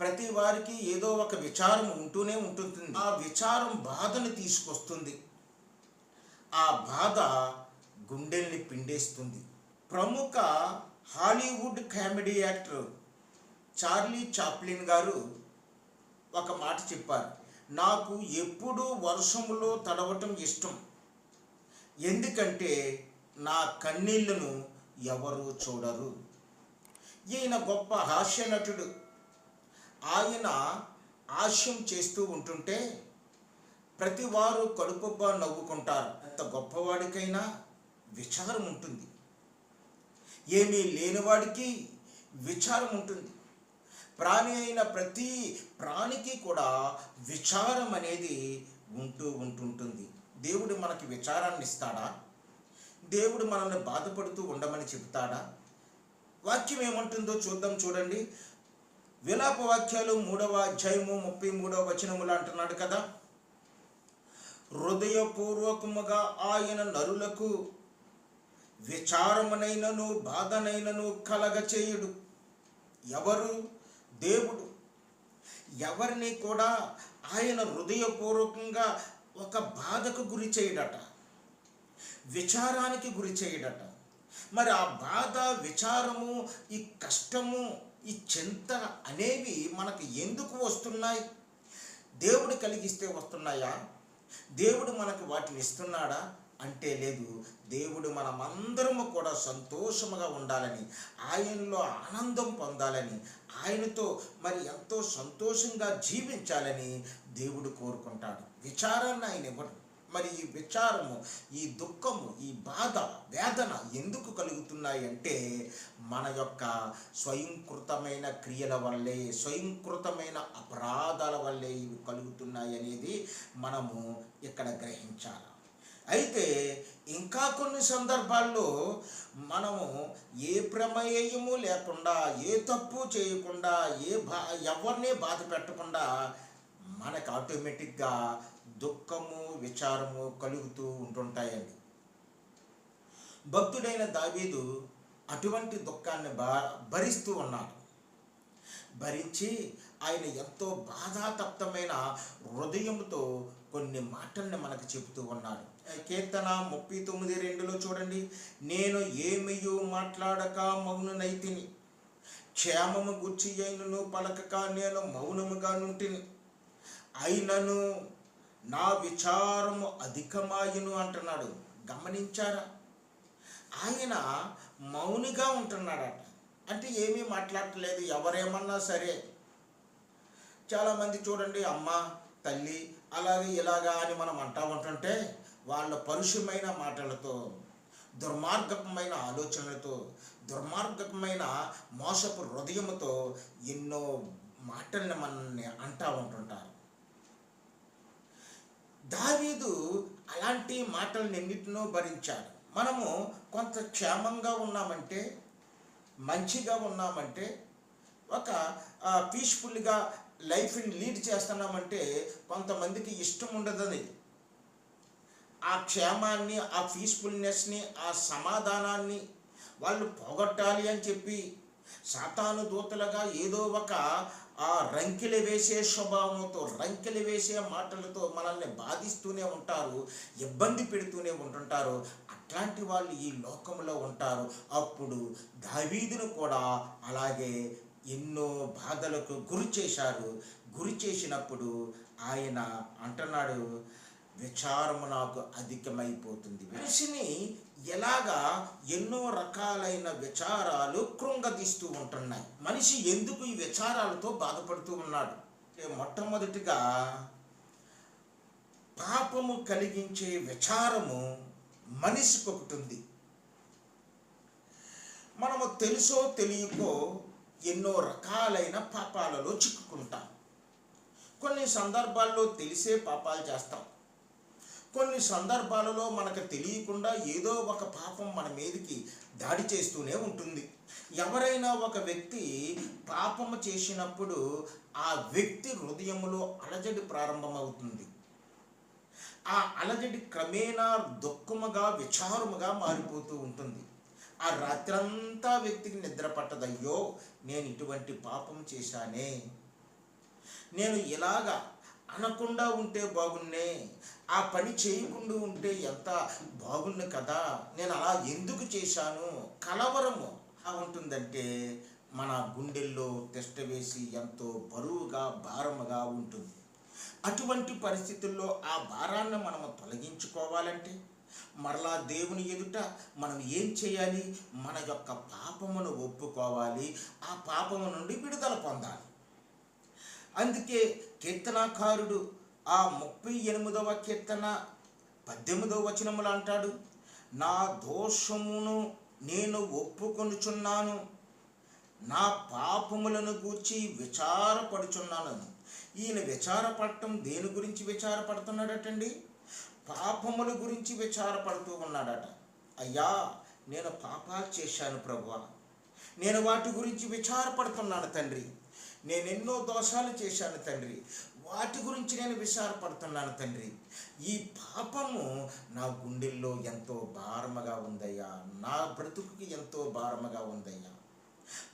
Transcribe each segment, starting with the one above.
ప్రతి వారికి ఏదో ఒక విచారం ఉంటూనే ఉంటుంది ఆ విచారం బాధను తీసుకొస్తుంది. ఆ బాధ గుండెల్ని పిండేస్తుంది. ప్రముఖ Hollywood comedy actor Charlie Chaplin గారు ఒక మాట చెప్పారు. నాకు ఎప్పుడూ వర్షములో తడవటం ఇష్టం. ఎందుకంటే నా కన్నీళ్ళను ఎవరు చూడరు. ఈయన గొప్ప హాస్య నటుడు ఆయన ఆశయం చేస్తూ ఉంటుంటే ప్రతి వారు కడుపుబ్బా నవ్వుకుంటారు. ఎంత గొప్పవాడికైనా విచారం ఉంటుంది. ఏమీ లేనివాడికి విచారం ఉంటుంది. ప్రాణి అయిన ప్రతి ప్రాణికి కూడా విచారం అనేది ఉంటూ ఉంటుంటుంది. దేవుడు మనకి విచారాన్ని ఇస్తాడా? దేవుడు మనల్ని బాధపడుతూ ఉండమని చెబుతాడా? వాక్యం ఏమంటుందో చూద్దాం చూడండి. విలాప వాక్యాలు మూడవ అధ్యాయము ముప్పై మూడవ వచనములు అంటున్నాడు కదా. హృదయపూర్వకముగా ఆయన నరులకు విచారమునైనను బాధనైనను కలగచేయుడు. ఎవరు? దేవుడు. ఎవరిని కూడా ఆయన హృదయపూర్వకంగా ఒక బాధకు గురి చేయడట విచారానికి గురి చేయడట. మరి ఆ బాధ విచారము ఈ కష్టము ఈ చింతన అనేవి మనకు ఎందుకు వస్తున్నాయి? దేవుడు కలిగిస్తే వస్తున్నాయా? దేవుడు మనకు వాటిని ఇస్తున్నాడా? అంటే లేదు. దేవుడు మనమందరము కూడా సంతోషముగా ఉండాలని ఆయనలో ఆనందం పొందాలని ఆయనతో మరి ఎంతో సంతోషంగా జీవించాలని దేవుడు కోరుకుంటాడు. విచారాన్ని ఆయన ఇవ్వడు. మరి ఈ విచారము ఈ దుఃఖము ఈ బాధ వేదన ఎందుకు కలుగుతున్నాయి అంటే మన యొక్క స్వయంకృతమైన క్రియల వల్లే స్వయంకృతమైన అపరాధాల వల్లే ఇవి కలుగుతున్నాయి అనేది మనము ఇక్కడ గ్రహించాలి. అయితే ఇంకా కొన్ని సందర్భాల్లో మనము ఏ ప్రమేయము లేకుండా ఏ తప్పు చేయకుండా ఏ బా ఎవరిని బాధ పెట్టకుండా మనకు ఆటోమేటిక్గా దుఃఖము విచారము కలుగుతూ ఉంటుంటాయండి. భక్తుడైన దావీదు అటువంటి దుఃఖాన్ని బా భరిస్తూ ఉన్నాడు. భరించి ఆయన ఎంతో బాధాతప్తమైన హృదయంతో కొన్ని మాటల్ని మనకు చెబుతూ ఉన్నాడు. కీర్తన ముప్పై తొమ్మిది రెండులో చూడండి. నేను ఏమయ్యో మాట్లాడక మౌనునైతిని క్షేమము గుర్చి అయినను పలకక నేను మౌనముగా నుంటిని. అయినను నా విచారము అధికమాయును అంటున్నాడు. గమనించారా? ఆయన మౌనిగా ఉంటున్నాడట. అంటే ఏమీ మాట్లాడట్లేదు ఎవరేమన్నా సరే. చాలామంది చూడండి అమ్మ తల్లి అలాగే ఇలాగా అని మనం అంటా ఉంటుంటే వాళ్ళ పరుషమైన మాటలతో దుర్మార్గకమైన ఆలోచనలతో దుర్మార్గకమైన మోసపు హృదయముతో ఎన్నో మాటల్ని మనల్ని అంటా ఉంటుంటారు. దావీదు అలాంటి మాటలన్నింటినో భరించాడు. మనము కొంత క్షేమంగా ఉన్నామంటే మంచిగా ఉన్నామంటే ఒక పీస్ఫుల్గా లైఫ్ని లీడ్ చేస్తున్నామంటే కొంతమందికి ఇష్టం ఉండదని ఆ క్షేమాన్ని ఆ పీస్ఫుల్నెస్ని ఆ సమాధానాన్ని వాళ్ళు పోగొట్టాలి అని చెప్పి సాతాను దూతలుగా ఏదో ఒక ఆ రంకెలు వేసే స్వభావంతో రంకెలు వేసే మాటలతో మనల్ని బాధిస్తూనే ఉంటారు ఇబ్బంది పెడుతూనే ఉంటుంటారు. అట్లాంటి వాళ్ళు ఈ లోకంలో ఉంటారు. అప్పుడు దావీదును కూడా అలాగే ఎన్నో బాధలకు గురి చేశారు. గురి చేసినప్పుడు ఆయన అంటున్నాడు విచారము నాకు అధికమైపోతుంది. మనిషిని ఎలాగా ఎన్నో రకాలైన విచారాలు కృంగదీస్తూ ఉంటున్నాయి. మనిషి ఎందుకు ఈ విచారాలతో బాధపడుతూ ఉన్నాడు? మొట్టమొదటిగా పాపము కలిగించే విచారము మనిషికి ఒకటి ఉంది. మనము తెలుసో తెలియకో ఎన్నో రకాలైన పాపాలలో చిక్కుకుంటాం. కొన్ని సందర్భాల్లో తెలిసే పాపాలు చేస్తాం. కొన్ని సందర్భాలలో మనకు తెలియకుండా ఏదో ఒక పాపం మన మీదకి దాడి చేస్తూనే ఉంటుంది. ఎవరైనా ఒక వ్యక్తి పాపము చేసినప్పుడు ఆ వ్యక్తి హృదయములో అలజడి ప్రారంభమవుతుంది. ఆ అలజడి క్రమేణా దుఃఖముగా విచారముగా మారిపోతూ ఉంటుంది. ఆ రాత్రంతా వ్యక్తికి నిద్ర పట్టదయ్యో నేను ఇటువంటి పాపం చేశానే. నేను ఇలాగా అనకుండా ఉంటే బాగున్నే ఆ పని చేయకుండా ఉంటే ఎంత బాగున్న కదా? నేను అలా ఎందుకు చేశాను? కలవరము. ఉంటుందంటే మన గుండెల్లో తెష్ట వేసి ఎంతో బరువుగా భారముగా ఉంటుంది. అటువంటి పరిస్థితుల్లో ఆ భారాన్ని మనం తొలగించుకోవాలంటే మరలా దేవుని ఎదుట మనం ఏం చేయాలి? మన యొక్క పాపమును ఒప్పుకోవాలి. ఆ పాపము నుండి విడుదల పొందాలి. అందుకే కీర్తనాకారుడు ఆ ముప్పై ఎనిమిదవ కీర్తన పద్దెనిమిదవ వచనములు అంటాడు నా దోషమును నేను ఒప్పుకొనుచున్నాను నా పాపములను గూర్చి విచారపడుచున్నాను. ఈయన విచారపడటం దేని గురించి విచారపడుతున్నాడటండి? పాపముల గురించి విచారపడుతూ ఉన్నాడట. అయ్యా నేను పాపాలు చేశాను ప్రభు నేను వాటి గురించి విచారపడుతున్నాను తండ్రి. నేను ఎన్నో దోషాలు చేశాను తండ్రి. వాటి గురించి నేను విచారపడుతున్నాను తండ్రి. ఈ పాపము నా గుండెల్లో ఎంతో భారముగా ఉందయ్యా. నా బ్రతుకుకి ఎంతో భారముగా ఉందయ్యా.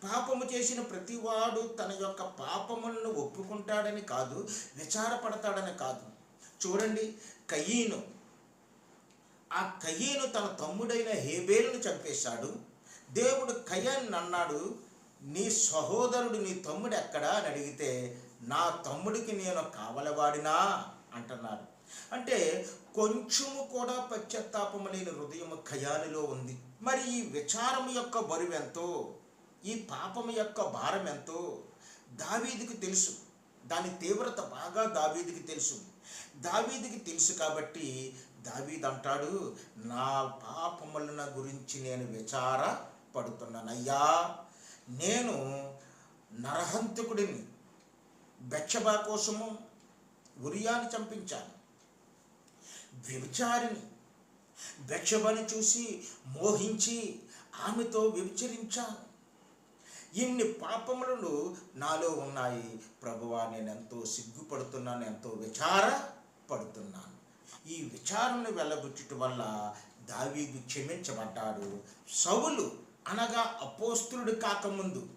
పాపము చేసిన ప్రతివాడు తన యొక్క పాపములను ఒప్పుకుంటాడని కాదు విచారపడతాడని కాదు. చూడండి కయ్యను ఆ కయ్యను తన తమ్ముడైన హేబేలును చంపేశాడు. దేవుడు కయ్యాన్ని అన్నాడు నీ సహోదరుడు నీ తమ్ముడు ఎక్కడా అని అడిగితే నా తమ్ముడికి నేను కావలవాడినా? అంటున్నాడు. అంటే కొంచెము కూడా పశ్చాత్తాపము లేని హృదయము ఖయానిలో ఉంది. మరి ఈ విచారం యొక్క బరువు ఎంతో? ఈ పాపం యొక్క భారం ఎంతో? దావీదికి తెలుసు. దాని తీవ్రత బాగా దావీదికి తెలుసు. దావీదికి తెలుసు కాబట్టి దావీద్ అంటాడు నా పాపములను గురించి నేను విచార పడుతున్నాను అయ్యా నేను నరహంతకుడిని బెచ్చబా కోసము ఉరియాని చంపించాను. వ్యభిచారిని బెచ్చబని చూసి మోహించి ఆమెతో వ్యభిచరించాను. ఇన్ని పాపములను నాలో ఉన్నాయి. ప్రభువా నేను ఎంతో సిగ్గుపడుతున్నాను ఎంతో విచార పడుతున్నాను ఈ విచారణ వెళ్ళబుచ్చుట వల్ల దావీదు క్షమించబడ్డాడు. సవులు అనగా అపోస్తులుడు కాకముందు.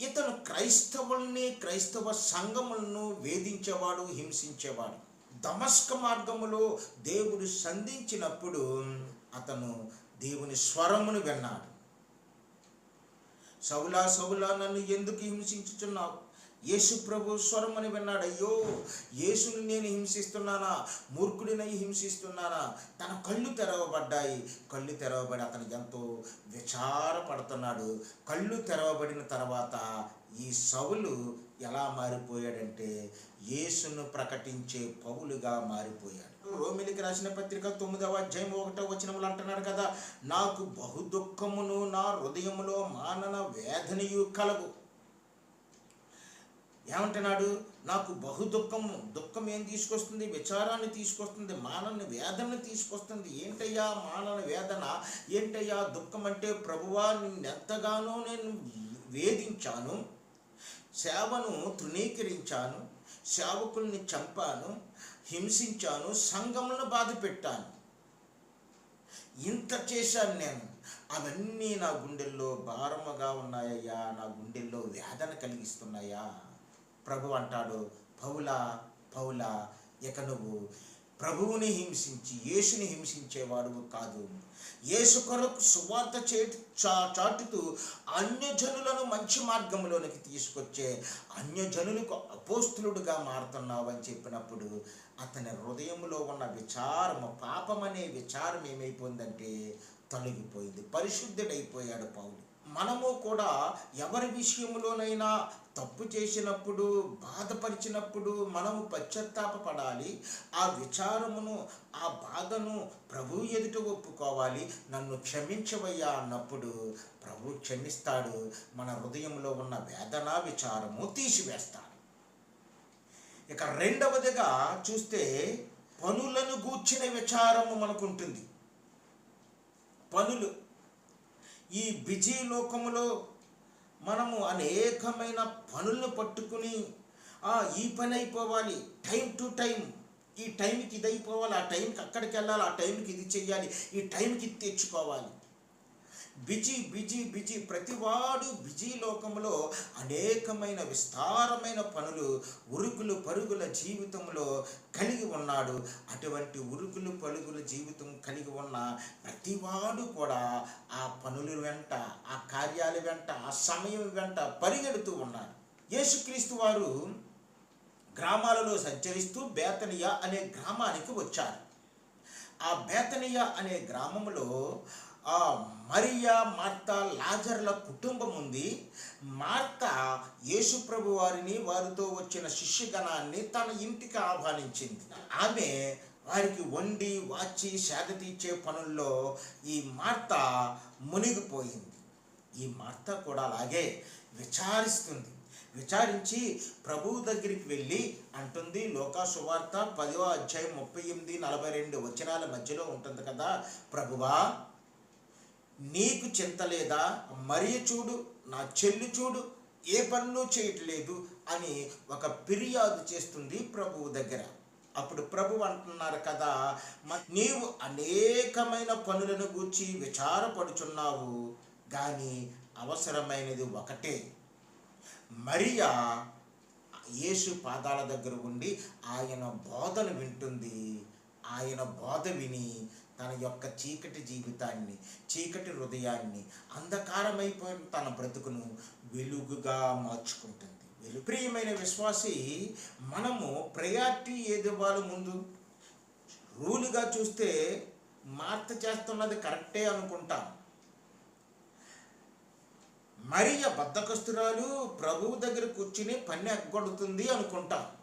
ఇతను క్రైస్తవుల్ని క్రైస్తవ సంఘములను వేధించేవాడు హింసించేవాడు. దమస్క మార్గములో దేవుడు సంధించినప్పుడు అతను దేవుని స్వరమును విన్నాడు. సౌలా సౌలా నన్ను ఎందుకు హింసించుచున్నావు? యేసు ప్రభు స్వరమని విన్నాడు. అయ్యో యేసుని నేను హింసిస్తున్నానా? మూర్ఖుడినై హింసిస్తున్నానా? తన కళ్ళు తెరవబడ్డాయి. కళ్ళు తెరవబడి అతను ఎంతో విచారపడుతున్నాడు. కళ్ళు తెరవబడిన తర్వాత ఈ సవులు ఎలా మారిపోయాడంటే యేసును ప్రకటించే పౌలుగా మారిపోయాడు. రోమిలికి రాసిన పత్రిక తొమ్మిదవ అధ్యాయం ఒకటో వచనములు అంటున్నాడు కదా నాకు బహు దుఃఖమును నా హృదయములో మానన వేదనయు కలవు ఏమంటున్నాడు? నాకు బహు దుఃఖము దుఃఖం ఏం తీసుకొస్తుంది? విచారాన్ని తీసుకొస్తుంది మానని వేదనని తీసుకొస్తుంది. ఏంటయ్యా మానన వేదన? ఏంటయ్యా దుఃఖం అంటే ప్రభువా నిన్నెంతగానో నేను వేధించాను సేవను తృణీకరించాను సేవకుల్ని చంపాను హింసించాను సంఘములను బాధ పెట్టాను. ఇంత చేశాను నేను. అవన్నీ నా గుండెల్లో భారముగా ఉన్నాయయ్యా. నా గుండెల్లో వేదన కలిగిస్తున్నాయా? ప్రభు అంటాడు పౌల పౌల ఇక నువ్వు ప్రభువుని హింసించి యేసుని హింసించేవాడు కాదు. యేసు కొరకు సువార్త చేటు చా చాటుతూ అన్యజనులను మంచి మార్గంలోనికి తీసుకొచ్చే అన్యజనులకు అపోస్తులుడుగా మారుతున్నావు అని చెప్పినప్పుడు అతని హృదయంలో ఉన్న విచారము అనే విచారం ఏమైపోయిందంటే తొలగిపోయింది. పరిశుద్ధుడైపోయాడు పౌలు. మనము కూడా ఎవరి విషయంలోనైనా తప్పు చేసినప్పుడు బాధపరిచినప్పుడు మనము పశ్చాత్తాపపడాలి. ఆ విచారమును ఆ బాధను ప్రభు ఎదుట ఒప్పుకోవాలి. నన్ను క్షమించవయ్యా అన్నప్పుడు ప్రభు క్షమిస్తాడు. మన హృదయంలో ఉన్న వేదన విచారము తీసివేస్తాడు. ఇక రెండవదిగా చూస్తే పనులను గూర్చిన విచారము మనకుంటుంది. పనులు ఈ బిజీ లోకములో మనము అనేకమైన పనులను పట్టుకుని "ఆ, ఈ పని అయిపోవాలి టైం టు టైం. ఈ టైంకి ఇది అయిపోవాలి ఆ టైంకి అక్కడికి వెళ్ళాలి ఆ టైంకి ఇది చెయ్యాలి ఈ టైంకి ఇది తెచ్చుకోవాలి. బిజీ బిజీ బిజీ ప్రతివాడు బిజీ లోకంలో అనేకమైన విస్తారమైన పనులు ఉరుకులు పరుగుల జీవితంలో కలిగి ఉన్నాడు. అటువంటి ఉరుకులు పరుగుల జీవితం కలిగి ఉన్న ప్రతివాడు కూడా ఆ పనుల వెంట ఆ కార్యాల వెంట ఆ సమయం వెంట పరిగెడుతూ ఉన్నాడు. యేసుక్రీస్తు వారు గ్రామాలలో సంచరిస్తూ బేతనియా అనే గ్రామానికి వచ్చారు. ఆ బేతనియా అనే గ్రామంలో ఆ మరియా మార్త లాజర్ల కుటుంబం ఉంది. మార్త యేసుప్రభు వారిని వారితో వచ్చిన శిష్యగణాన్ని తన ఇంటికి ఆహ్వానించింది. ఆమె వారికి వండి వాచి సేద తీర్చే పనుల్లో ఈ మార్త మునిగిపోయింది. ఈ మార్త కూడా అలాగే విచారిస్తుంది. విచారించి ప్రభువు దగ్గరికి వెళ్ళి అంటుంది లోకాసువార్త పదవ పదో అధ్యాయం ముప్పై ఎనిమిది నలభై రెండు వచనాల మధ్యలో ఉంటుంది కదా ప్రభువా నీకు చింత లేదా? మరి చూడు నా చెల్లి చూడు ఏ పనులు చేయట్లేదు అని ఒక ఫిర్యాదు చేస్తుంది ప్రభువు దగ్గర. అప్పుడు ప్రభు అంటున్నారు కదా నీవు అనేకమైన పనులను గూర్చి విచారపడుచున్నావు కానీ అవసరమైనది ఒకటే. మరియా యేసు పాదాల దగ్గర ఉండి ఆయన బోధను వింటుంది. ఆయన బోధ విని తన యొక్క చీకటి జీవితాన్ని చీకటి హృదయాన్ని అంధకారమైపోయిన తన బ్రతుకును వెలుగుగా మార్చుకుంటుంది. వెలు ప్రియమైన విశ్వాసి మనము ప్రయారిటీ ఏది ఇవ్వాలి ముందు? రూలుగా చూస్తే మార్త చేస్తున్నది కరెక్టే అనుకుంటాం. మరియ బద్దకస్తురాలు ప్రభువు దగ్గర కూర్చుని పని ఎగ్గొడుతుంది అనుకుంటాం.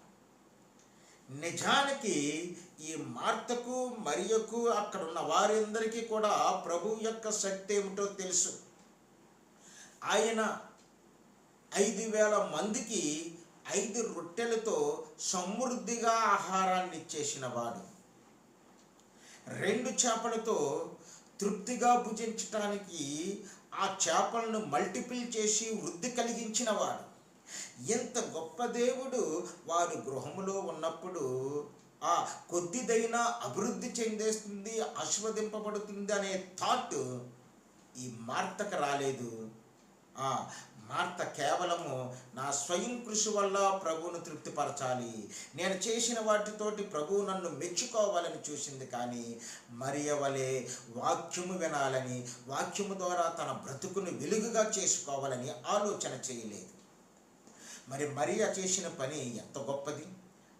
నిజానికి ఈ మార్తకు మరియకు అక్కడ ఉన్న వారందరికీ కూడా ప్రభువు యొక్క శక్తి ఏమిటో తెలుసు. ఆయన ఐదు వేల మందికి ఐదు రొట్టెలతో సమృద్ధిగా ఆహారాన్ని ఇచ్చేసిన వాడు రెండు చేపలతో తృప్తిగా భుజించటానికి ఆ చేపలను మల్టిపుల్ చేసి వృద్ధి కలిగించిన వాడు ఇంత గొప్ప దేవుడు వారు గృహములో ఉన్నప్పుడు ఆ కొద్దిదైనా అభివృద్ధి చెందేస్తుంది ఆస్వాదింపబడుతుంది అనే థాట్ ఈ మార్తకు రాలేదు. ఆ మార్త కేవలము నా స్వయం కృషి వల్ల ప్రభువును తృప్తిపరచాలి. నేను చేసిన వాటితోటి ప్రభువు నన్ను మెచ్చుకోవాలని చూసింది కానీ మరియవలే వాక్యము వినాలని వాక్యము ద్వారా తన బ్రతుకును వెలుగుగా చేసుకోవాలని ఆలోచన చేయలేదు. మరి మరియా చేసిన పని ఎంత గొప్పది?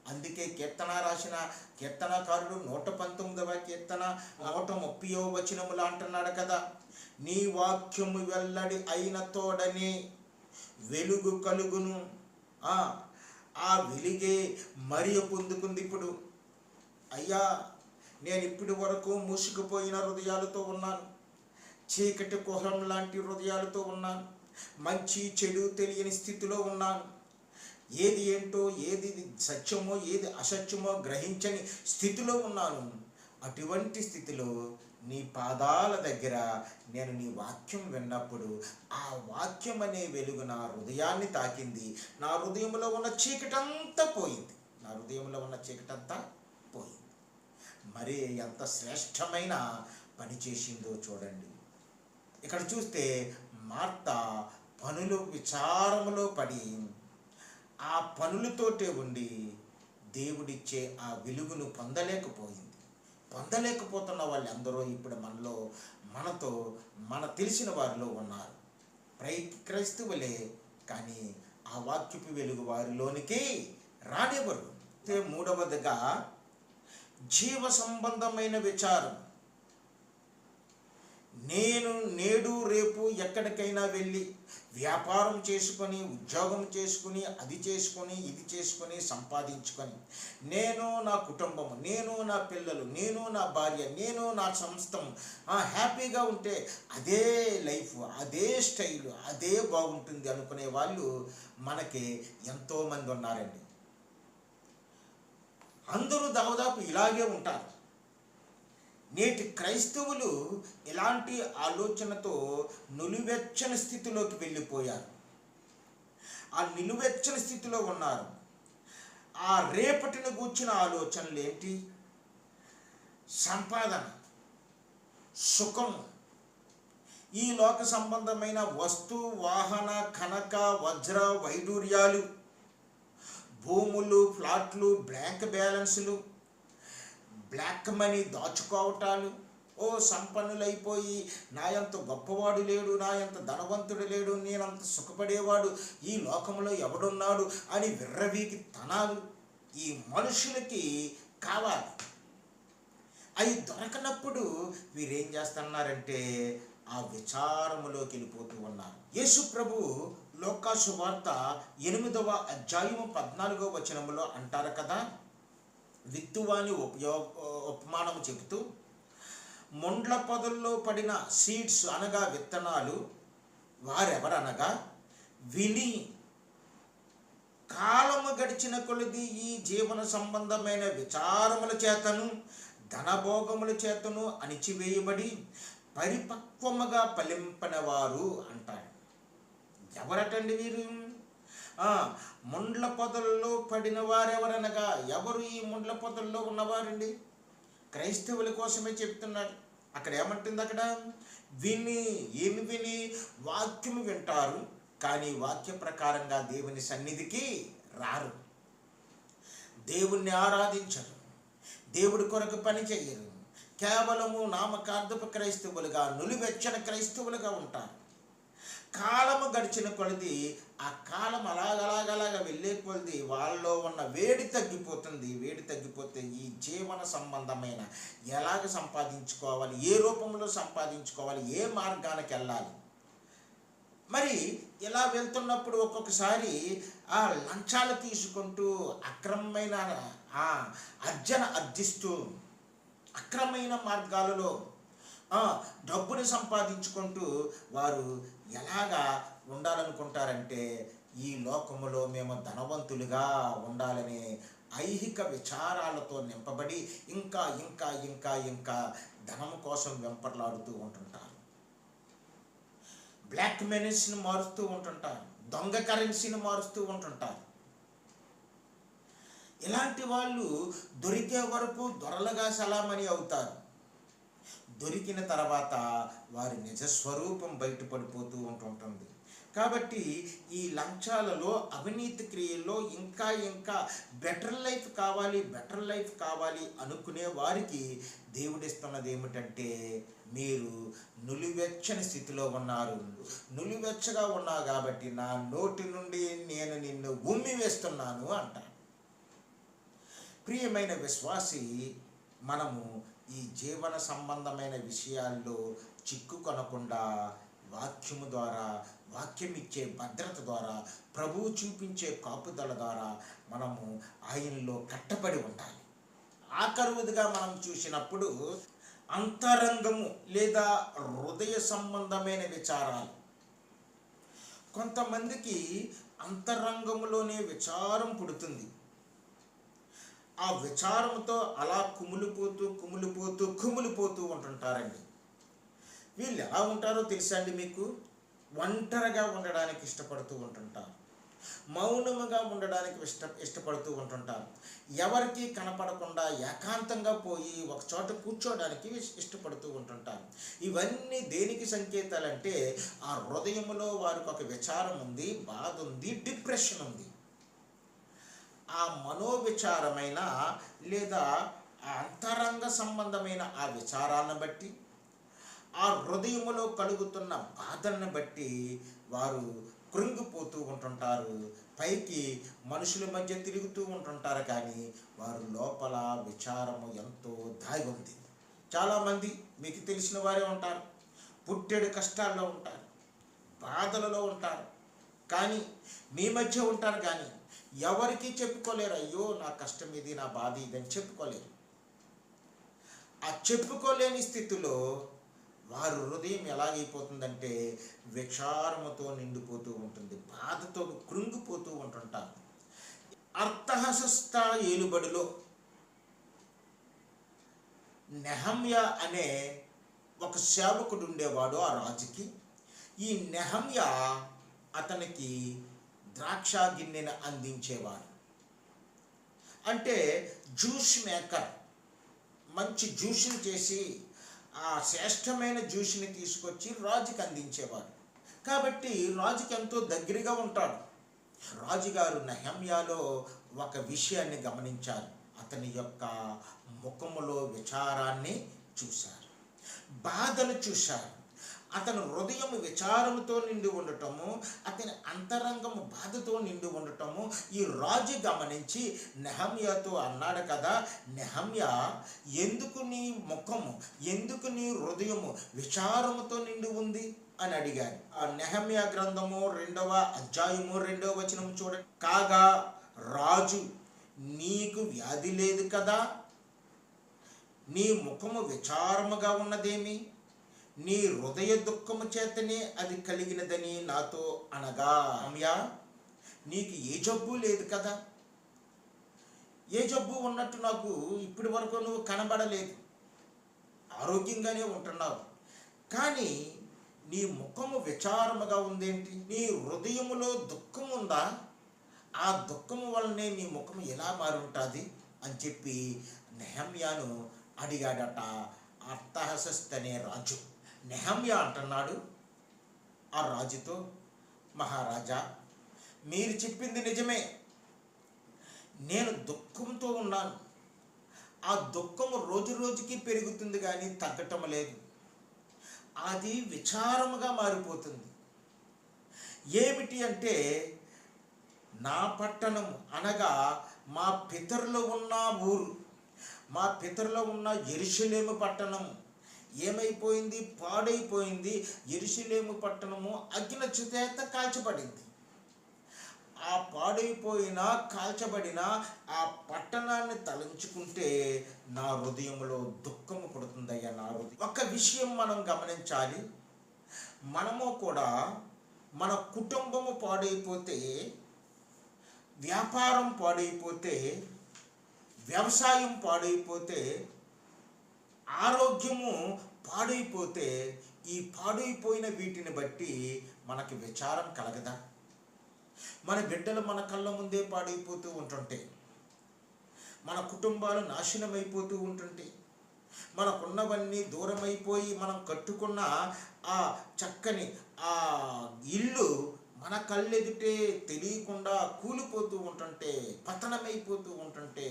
అందుకే కీర్తన రాసిన కీర్తనకారుడు నూట పంతొమ్మిదవ కీర్తన నూట ముప్పయో వచనములు అంటున్నాడు కదా. నీ వాక్యము వెల్లడి అయిన తోడనే వెలుగు కలుగును. ఆ వెలిగే మరియ పొందుకుంది ఇప్పుడు. అయ్యా నేను ఇప్పటి వరకు మూసుకుపోయిన హృదయాలతో ఉన్నాను. చీకటి కుహరం లాంటి హృదయాలతో ఉన్నాను. మంచి చెడు తెలియని స్థితిలో ఉన్నాను. ఏది ఏంటో ఏది సత్యమో ఏది అసత్యమో గ్రహించని స్థితిలో ఉన్నాను. అటువంటి స్థితిలో నీ పాదాల దగ్గర నేను నీ వాక్యం విన్నప్పుడు ఆ వాక్యం అనే వెలుగు నా హృదయాన్ని తాకింది. నా హృదయంలో ఉన్న చీకటంతా పోయింది. నా హృదయంలో ఉన్న చీకటంతా పోయింది. మరి ఎంత శ్రేష్టమైన పని చేసిందో చూడండి. ఇక్కడ చూస్తే మార్త పనులు విచారములో పడి ఆ పనులతోటే ఉండి దేవుడిచ్చే ఆ వెలుగును పొందలేకపోయింది. పొందలేకపోతున్న వాళ్ళందరూ ఇప్పుడు మనలో మనతో మన తెలిసిన వారిలో ఉన్నారు. ప్రై క్రైస్తవులే కానీ ఆ వాక్యపు వెలుగు వారిలోనికి రానివ్వరు. మూడవదిగా జీవ సంబంధమైన విచారం. నేను నేడు రేపు ఎక్కడికైనా వెళ్ళి వ్యాపారం చేసుకొని ఉద్యోగం చేసుకుని అది చేసుకొని ఇది చేసుకొని సంపాదించుకొని నేను నా కుటుంబం నేను నా పిల్లలు నేను నా భార్య నేను నా సంస్థం హ్యాపీగా ఉంటే అదే లైఫ్ అదే స్టైల్ అదే బాగుంటుంది అనుకునే వాళ్ళు మనకి ఎంతోమంది ఉన్నారండి. అందరూ దాదాపు ఇలాగే ఉంటారు. నేటి క్రైస్తవులు ఇలాంటి ఆలోచనతో నులివెచ్చని స్థితిలోకి వెళ్ళిపోయారు? ఆ నిలువెచ్చని స్థితిలో ఉన్నారు. ఆ రేపటిని కూర్చిన ఆలోచనలు ఏంటి? సంపాదన సుఖం. ఈ లోక సంబంధమైన వస్తు వాహన కనక వజ్ర వైడూర్యాలు భూములు ఫ్లాట్లు బ్యాంక్ బ్యాలెన్సులు బ్లాక్ మనీ దాచుకోవటాలు. ఓ సంపన్నులైపోయి నాయంత గొప్పవాడు లేడు నాయంత ధనవంతుడు లేడు నేనంత సుఖపడేవాడు ఈ లోకంలో ఎవడున్నాడు అని విర్రవీకి తనాలు. ఈ మనుషులకి కావాలి. అవి దొరకనప్పుడు వీరేం చేస్తున్నారంటే ఆ విచారములోకి వెళ్ళిపోతూ ఉన్నారు. యేసు ప్రభు లోకాసు వార్త ఎనిమిదవ అధ్యాయము పద్నాలుగవ వచనములో అంటారు కదా విత్తువాని ఉపయోగ ఉపమానము చెబుతూ ముండ్ల పొదల్లో పడిన సీడ్స్ అనగా విత్తనాలు వారెవరనగా విని కాలము గడిచిన కొలది ఈ జీవన సంబంధమైన విచారముల చేతను ధనభోగముల చేతను అణిచివేయబడి పరిపక్వముగా ఫలింపనవారు అంటారు ఎవరటండి వీరు? ముండ్ల పొదల్లో పడిన వారెవరనగా ఎవరు ఈ ముండ్ల పొదల్లో ఉన్నవారండి? క్రైస్తవుల కోసమే చెప్తున్నాడు. అక్కడ ఏమంటుంది అక్కడ? విని ఏమి విని వాక్యము వింటారు కానీ వాక్య ప్రకారంగా దేవుని సన్నిధికి రారు. దేవుణ్ణి ఆరాధించరు దేవుడి కొరకు పని చేయరు. కేవలము నామకార్థపు క్రైస్తవులుగా నులివెచ్చని క్రైస్తవులుగా ఉంటారు. కాలము గడిచిన కొలది ఆ కాలం అలాగలాగలాగా వెళ్ళే కొలది వాళ్ళలో ఉన్న వేడి తగ్గిపోతుంది. వేడి తగ్గిపోతే ఈ జీవన సంబంధమైన ఎలాగ సంపాదించుకోవాలి? ఏ రూపంలో సంపాదించుకోవాలి? ఏ మార్గానికి వెళ్ళాలి? మరి ఇలా వెళ్తున్నప్పుడు ఒక్కొక్కసారి ఆ లంచాలు తీసుకుంటూ అక్రమమైన ఆ అర్జన అర్జిస్తూ అక్రమైన మార్గాలలో డబ్బుని సంపాదించుకుంటూ వారు ఎలాగా ఉండాలనుకుంటారంటే ఈ లోకములో మేము ధనవంతులుగా ఉండాలనే ఐహిక విచారాలతో నింపబడి ఇంకా ఇంకా ఇంకా ఇంకా ధనం కోసం వెంపర్లాడుతూ ఉంటుంటారు. బ్లాక్ మెనీస్ని మారుస్తూ ఉంటుంటారు. దొంగ కరెన్సీని మారుస్తూ ఉంటుంటారు. ఇలాంటి వాళ్ళు దొరికే వరకు దొరలుగా సలామణి అవుతారు. దొరికిన తర్వాత వారి నిజస్వరూపం బయటపడిపోతూ ఉంటుంటుంది కాబట్టి ఈ లంచాలలో అవినీతి క్రియల్లో ఇంకా ఇంకా బెటర్ లైఫ్ కావాలి బెటర్ లైఫ్ కావాలి అనుకునే వారికి దేవుడిస్తున్నది ఏమిటంటే మీరు నులివెచ్చని స్థితిలో ఉన్నారు. నులివెచ్చగా ఉన్నావు కాబట్టి నా నోటి నుండి నేను నిన్ను ఉమ్మి వేస్తున్నాను అంటాను ప్రియమైన విశ్వాసి మనము ఈ జీవన సంబంధమైన విషయాల్లో చిక్కుకొనకుండా వాక్యము ద్వారా వాక్యం ఇచ్చే భద్రత ద్వారా ప్రభువు చూపించే కాపుదల ద్వారా మనము ఆయనలో కట్టబడి ఉండాలి. ఆఖరువుదిగా మనం చూసినప్పుడు అంతరంగము లేదా హృదయ సంబంధమైన విచారాలు. కొంతమందికి అంతరంగములోనే విచారం పుడుతుంది. ఆ విచారంతో అలా కుమిలిపోతూ కుమిలిపోతూ కుమిలిపోతూ ఉంటుంటారండి. వీళ్ళు ఎలా ఉంటారో తెలుసా అండి మీకు? ఒంటరిగా ఉండడానికి ఇష్టపడుతూ ఉంటుంటారు. మౌనముగా ఉండడానికి ఇష్ట ఇష్టపడుతూ ఉంటుంటారు. ఎవరికి కనపడకుండా ఏకాంతంగా పోయి ఒక చోట కూర్చోడానికి ఇష్టపడుతూ ఉంటుంటారు. ఇవన్నీ దేనికి సంకేతాలంటే ఆ హృదయంలో వారికి ఒక విచారం ఉంది బాధ ఉంది డిప్రెషన్ ఉంది ఆ మనోవిచారమైన లేదా అంతరంగ సంబంధమైన ఆ విచారాలను బట్టి ఆ హృదయములో కలుగుతున్న బాధలను బట్టి వారు కృంగిపోతూ ఉంటుంటారు. పైకి మనుషుల మధ్య తిరుగుతూ ఉంటుంటారు కానీ వారు లోపల విచారము ఎంతో దాగి ఉంది. చాలామంది మీకు తెలిసిన వారే ఉంటారు. పుట్టెడు కష్టాల్లో ఉంటారు. బాధలలో ఉంటారు. కానీ మీ మధ్య ఉంటారు కానీ ఎవరికి చెప్పుకోలేరు అయ్యో నా కష్టం ఇది నా బాధ ఇది అని చెప్పుకోలేరు. ఆ చెప్పుకోలేని స్థితిలో వారు హృదయం ఎలాగైపోతుందంటే విచారముతో నిండిపోతూ ఉంటుంది బాధతో కృంగిపోతూ ఉంటుంటారు. అర్థహసస్త ఏలుబడిలో నెహమ్య అనే ఒక సేవకుడు ఉండేవాడు ఆ రాజుకి. ఈ నెహమ్య అతనికి ద్రాక్ష గిన్నెను అందించేవాడు అంటే జ్యూస్ మేకర్ మంచి జ్యూస్ని చేసి ఆ శ్రేష్టమైన జ్యూస్ని తీసుకొచ్చి రాజుకి అందించేవాడు. కాబట్టి రాజుకి ఎంతో దగ్గరగా ఉంటాడు. రాజుగారు నెహమ్యాలో ఒక విషయాన్ని గమనించారు. అతని యొక్క ముఖములో విచారాన్ని చూశారు. బాధను చూశారు. అతని హృదయం విచారముతో నిండి ఉండటము అతని అంతరంగము బాధతో నిండి ఉండటము ఈ రాజు గమనించి నెహమ్యాతో అన్నాడు కదా నెహమ్య ఎందుకు నీ ముఖము ఎందుకు నీ హృదయము విచారముతో నిండి ఉంది? అని అడిగాను ఆ నెహమ్య గ్రంథము రెండవ అధ్యాయము రెండవ వచనం చూడండి. కాగా రాజు నీకు వ్యాధి లేదు కదా? నీ ముఖము విచారముగా ఉన్నదేమి? నీ హృదయ దుఃఖము చేతనే అది కలిగినదని నాతో అనగా. అమ్యా నీకు ఏ జబ్బు లేదు కదా? ఏ జబ్బు ఉన్నట్టు నాకు ఇప్పటి వరకు నువ్వు కనబడలేదు. ఆరోగ్యంగానే ఉంటున్నావు. కానీ నీ ముఖము విచారముగా ఉందేంటి? నీ హృదయములో దుఃఖం ఉందా? ఆ దుఃఖము వల్లనే నీ ముఖం ఎలా మారుంటుంది? అని చెప్పి నెహమ్యాను అడిగాడట అర్థహసస్త్ అనే రాజు. నెహమ్యా అంటున్నాడు. ఆ రాజుతో మహారాజా మీరు చెప్పింది నిజమే. నేను దుఃఖంతో ఉన్నాను. ఆ దుఃఖం రోజు రోజుకి పెరుగుతుంది కానీ తగ్గటం లేదు. అది విచారముగా మారిపోతుంది. ఏమిటి అంటే నా పట్టణం అనగా మా పితరులు ఉన్న ఊరు. మా పితరులో ఉన్న ఎరుషులేము పట్టణం. ఏమైపోయింది? పాడైపోయింది. ఎరుషలేము పట్టణము అగ్ని చేత కాల్చబడింది. ఆ పాడైపోయిన కాల్చబడిన ఆ పట్టణాన్ని తలంచుకుంటే నా హృదయంలో దుఃఖము పడుతుందయ్యా నా హృదయం. ఒక విషయం మనం గమనించాలి. మనము కూడా మన కుటుంబము పాడైపోతే వ్యాపారం పాడైపోతే వ్యవసాయం పాడైపోతే ఆరోగ్యము పాడైపోతే ఈ పాడైపోయిన వీటిని బట్టి మనకి విచారం కలగదా? మన బిడ్డలు మన కళ్ళ ముందే పాడైపోతూ ఉంటుంటే మన కుటుంబాలు నాశనమైపోతూ ఉంటుంటే మనకున్నవన్నీ దూరమైపోయి మనం కట్టుకున్న ఆ చక్కని ఆ ఇల్లు మన కళ్ళెదుటే తెలియకుండా కూలిపోతూ ఉంటుంటే పతనమైపోతూ ఉంటుంటే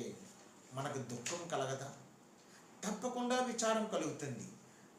మనకు దుఃఖం కలగదా? తప్పకుండా విచారం కలుగుతుంది.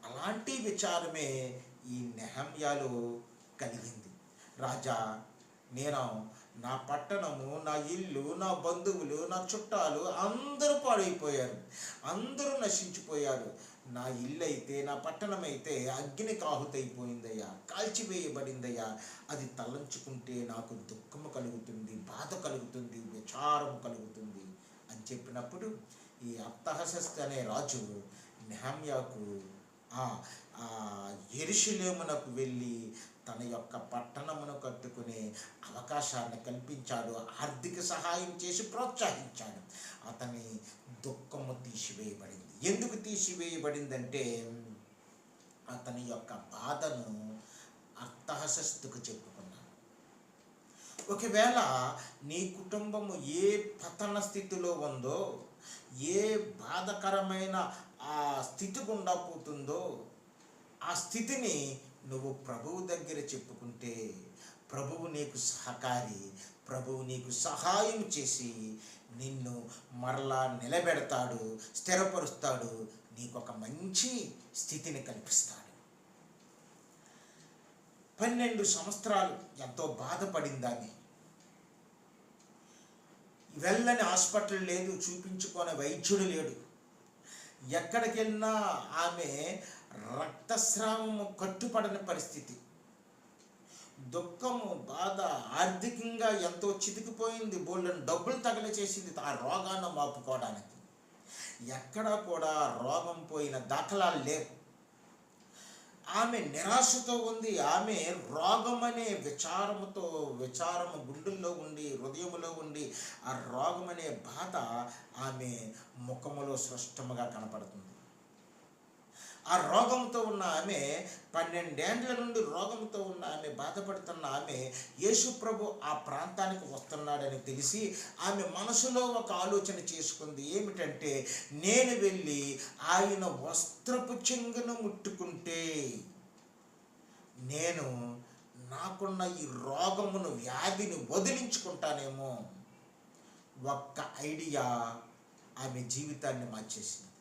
అలాంటి విచారమే ఈ నెహమ్యాలో కలిగింది. రాజా నేను నా పట్టణము నా ఇల్లు నా బంధువులు నా చుట్టాలు అందరూ పాడైపోయారు. అందరూ నశించిపోయారు. నా ఇల్లు అయితే నా పట్టణం అయితే అగ్ని కాహుతైపోయిందయ్యా కాల్చివేయబడిందయ్యా. అది తలంచుకుంటే నాకు దుఃఖము కలుగుతుంది బాధ కలుగుతుంది విచారం కలుగుతుంది అని చెప్పినప్పుడు ఈ అత్తహసస్త్ అనే రాజు నెహమ్యాకు ఆ ఎరుషులేమునకు వెళ్ళి తన యొక్క పట్టణమును కట్టుకునే అవకాశాన్ని కల్పించాడు. ఆర్థిక సహాయం చేసి ప్రోత్సహించాడు. అతని దుఃఖము తీసివేయబడింది. ఎందుకు తీసివేయబడిందంటే అతని యొక్క బాధను అర్థహసస్తుకు చెప్పుకున్నాడు. ఒకవేళ నీ కుటుంబము ఏ పతన స్థితిలో ఉందో ఏ బాధకరమైన ఆ స్థితి గుండా పోతుందో ఆ స్థితిని నువ్వు ప్రభువు దగ్గర చెప్పుకుంటే ప్రభువు నీకు సహకారి ప్రభువు నీకు సహాయం చేసి నిన్ను మరలా నిలబెడతాడు స్థిరపరుస్తాడు నీకు ఒక మంచి స్థితిని కల్పిస్తాడు. పన్నెండు సంవత్సరాలు ఎంతో బాధపడింది ఆమె వెళ్ళని హాస్పిటల్ లేదు చూపించుకోని వైద్యుడు లేడు. ఎక్కడికెళ్ళినా ఆమె రక్తస్రావము కట్టుపడని పరిస్థితి. దుఃఖము బాధ ఆర్థికంగా ఎంతో చితికిపోయింది. బోళ్ళని డబ్బులు తగల చేసింది ఆ రోగాన్ని మాపుకోవడానికి. ఎక్కడా కూడా రోగం పోయిన దాఖలాలు లేవు. ఆమె నిరాశతో ఉంది ఆమె రోగం అనే విచారముతో విచారము గుండెల్లో ఉండి హృదయములో ఉండి ఆ రోగం అనే బాధ ఆమె ముఖములో స్పష్టముగా కనపడుతుంది. ఆ రోగంతో ఉన్న ఆమె పన్నెండేండ్ల నుండి రోగంతో ఉన్న ఆమె బాధపడుతున్న ఆమె యేసు ప్రభు ఆ ప్రాంతానికి వస్తున్నాడని తెలిసి ఆమె మనసులో ఒక ఆలోచన చేసుకుంది. ఏమిటంటే నేను వెళ్ళి ఆయన వస్త్రపు చెంగును ముట్టుకుంటే నేను నాకున్న ఈ రోగమును వ్యాధిని వదిలించుకుంటానేమో ఒక్క ఐడియా ఆమె జీవితాన్ని మార్చేసింది.